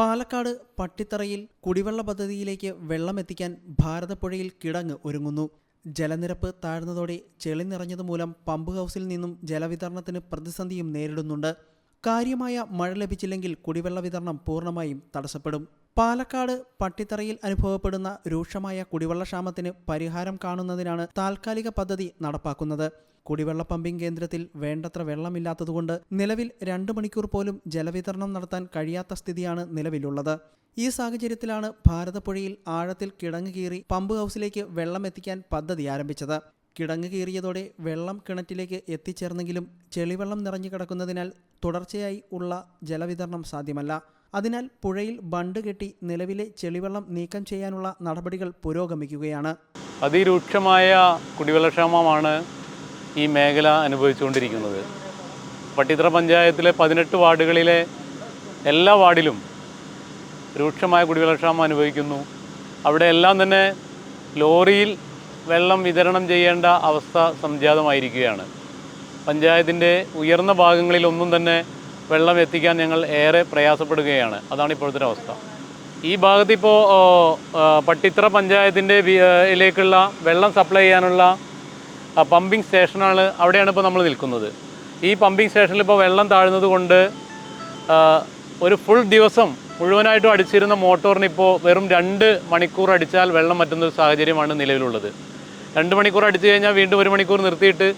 പാലക്കാട് പട്ടിത്തറയിൽ കുടിവെള്ള പദ്ധതിയിലേക്ക് വെള്ളമെത്തിക്കാൻ ഭാരതപ്പുഴയിൽ കിടങ്ങ് ഒരുങ്ങുന്നു. ജലനിരപ്പ് താഴ്ന്നതോടെ ചെളി നിറഞ്ഞതുമൂലം പമ്പ് ഹൗസിൽ നിന്നും ജലവിതരണത്തിന് പ്രതിസന്ധിയും നേരിടുന്നുണ്ട്. കാര്യമായ മഴ ലഭിച്ചില്ലെങ്കിൽ കുടിവെള്ള വിതരണം പൂർണമായും തടസ്സപ്പെടും. പാലക്കാട് പട്ടിത്തറയിൽ അനുഭവപ്പെടുന്ന രൂക്ഷമായ കുടിവെള്ളക്ഷാമത്തിന് പരിഹാരം കാണുന്നതിനാണ് താൽക്കാലിക പദ്ധതി നടപ്പാക്കുന്നത്. കുടിവെള്ള പമ്പിംഗ് കേന്ദ്രത്തിൽ വേണ്ടത്ര വെള്ളമില്ലാത്തതുകൊണ്ട് നിലവിൽ രണ്ട് മണിക്കൂർ പോലും ജലവിതരണം നടത്താൻ കഴിയാത്ത സ്ഥിതിയാണ് നിലവിലുള്ളത്. ഈ സാഹചര്യത്തിലാണ് ഭാരതപ്പുഴയിൽ ആഴത്തിൽ കിടങ്ങ് കീറി പമ്പ് ഹൗസിലേക്ക് വെള്ളം എത്തിക്കാൻ പദ്ധതി ആരംഭിച്ചത്. കിടങ്ങ് കീറിയതോടെ വെള്ളം കിണറ്റിലേക്ക് എത്തിച്ചേർന്നെങ്കിലും ചെളിവെള്ളം നിറഞ്ഞു കിടക്കുന്നതിനാൽ തുടർച്ചയായി ഉള്ള ജലവിതരണം സാധ്യമല്ല. അതിനാൽ പുഴയിൽ ബണ്ട് കെട്ടി നിലവിലെ ചെളിവെള്ളം നീക്കം ചെയ്യാനുള്ള നടപടികൾ പുരോഗമിക്കുകയാണ്. അതിരൂക്ഷമായ കുടിവെള്ളക്ഷാമമാണ് ഈ മേഖല അനുഭവിച്ചുകൊണ്ടിരിക്കുന്നത്. പട്ടിത്ര പഞ്ചായത്തിലെ പതിനെട്ട് വാർഡുകളിലെ എല്ലാ വാർഡിലും രൂക്ഷമായ കുടിവെള്ളക്ഷാമം അനുഭവിക്കുന്നു. അവിടെ എല്ലാം തന്നെ ലോറിയിൽ വെള്ളം വിതരണം ചെയ്യേണ്ട അവസ്ഥ സംജാതമായിരിക്കുകയാണ്. പഞ്ചായത്തിന്റെ ഉയർന്ന ഭാഗങ്ങളിലൊന്നും തന്നെ വെള്ളം എത്തിക്കാൻ ഞങ്ങൾ ഏറെ പ്രയാസപ്പെടുകയാണ്. അതാണ് ഇപ്പോഴത്തെ അവസ്ഥ ഈ ഭാഗത്ത് ഇപ്പോൾ പട്ടിത്തറ പഞ്ചായത്തിന്റെ ഇതിലേക്കുള്ള വെള്ളം സപ്ലൈ ചെയ്യാനുള്ള പമ്പിംഗ് സ്റ്റേഷനാണ് അവിടെയാണ് ഇപ്പോൾ നമ്മൾ നിൽക്കുന്നത്. ഈ പമ്പിംഗ് സ്റ്റേഷനിൽ ഇപ്പോൾ വെള്ളം താഴ്ന്നത് കൊണ്ട് ഒരു ഫുൾ ദിവസം മുഴുവനായിട്ടും അടിച്ചിരുന്ന മോട്ടോറിന് ഇപ്പോൾ വെറും രണ്ട് മണിക്കൂർ അടിച്ചാൽ വെള്ളം പറ്റുന്ന ഒരു സാഹചര്യമാണ് നിലവിലുള്ളത്. രണ്ട് മണിക്കൂർ അടിച്ചു കഴിഞ്ഞാൽ വീണ്ടും ഒരു മണിക്കൂർ നിർത്തിയിട്ട്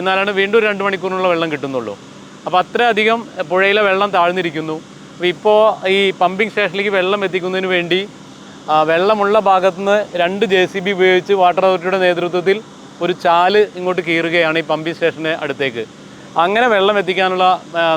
എന്നാലാണ് വീണ്ടും രണ്ട് മണിക്കൂറിനുള്ള വെള്ളം കിട്ടുന്നുള്ളൂ. അപ്പോൾ അത്രയധികം പുഴയിലെ വെള്ളം താഴ്ന്നിരിക്കുന്നു. അപ്പോൾ ഇപ്പോൾ ഈ പമ്പിംഗ് സ്റ്റേഷനിലേക്ക് വെള്ളം എത്തിക്കുന്നതിന് വേണ്ടി വെള്ളമുള്ള ഭാഗത്തുനിന്ന് രണ്ട് ജെ സി ബി ഉപയോഗിച്ച് വാട്ടർ അതോറിറ്റിയുടെ നേതൃത്വത്തിൽ ഒരു ചാൽ ഇങ്ങോട്ട് കീറുകയാണ് ഈ പമ്പിംഗ് സ്റ്റേഷന് അടുത്തേക്ക്. അങ്ങനെ വെള്ളം എത്തിക്കാനുള്ള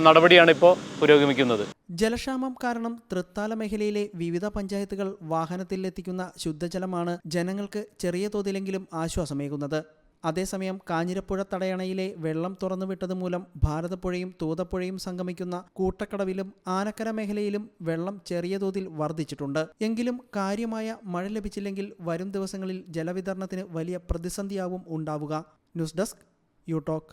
നടപടിയാണ് ഇപ്പോൾ പുരോഗമിക്കുന്നത്. ജലക്ഷാമം കാരണം തൃത്താല മേഖലയിലെ വിവിധ പഞ്ചായത്തുകൾ വാഹനത്തിൽ എത്തിക്കുന്ന ശുദ്ധജലമാണ് ജനങ്ങൾക്ക് ചെറിയ തോതിലെങ്കിലും ആശ്വാസമേകുന്നത്. അതേസമയം കാഞ്ഞിരപ്പുഴ തടയണയിലെ വെള്ളം തുറന്നുവിട്ടത് മൂലം ഭാരതപ്പുഴയും തൂതപ്പുഴയും സംഗമിക്കുന്ന കൂട്ടക്കടവിലും ആനക്കര മേഖലയിലും വെള്ളം ചെറിയ തോതിൽ വർദ്ധിച്ചിട്ടുണ്ട്. എങ്കിലും കാര്യമായ മഴ ലഭിച്ചില്ലെങ്കിൽ വരും ദിവസങ്ങളിൽ ജലവിതരണത്തിന് വലിയ പ്രതിസന്ധിയാവും ഉണ്ടാവുക. News desk you talk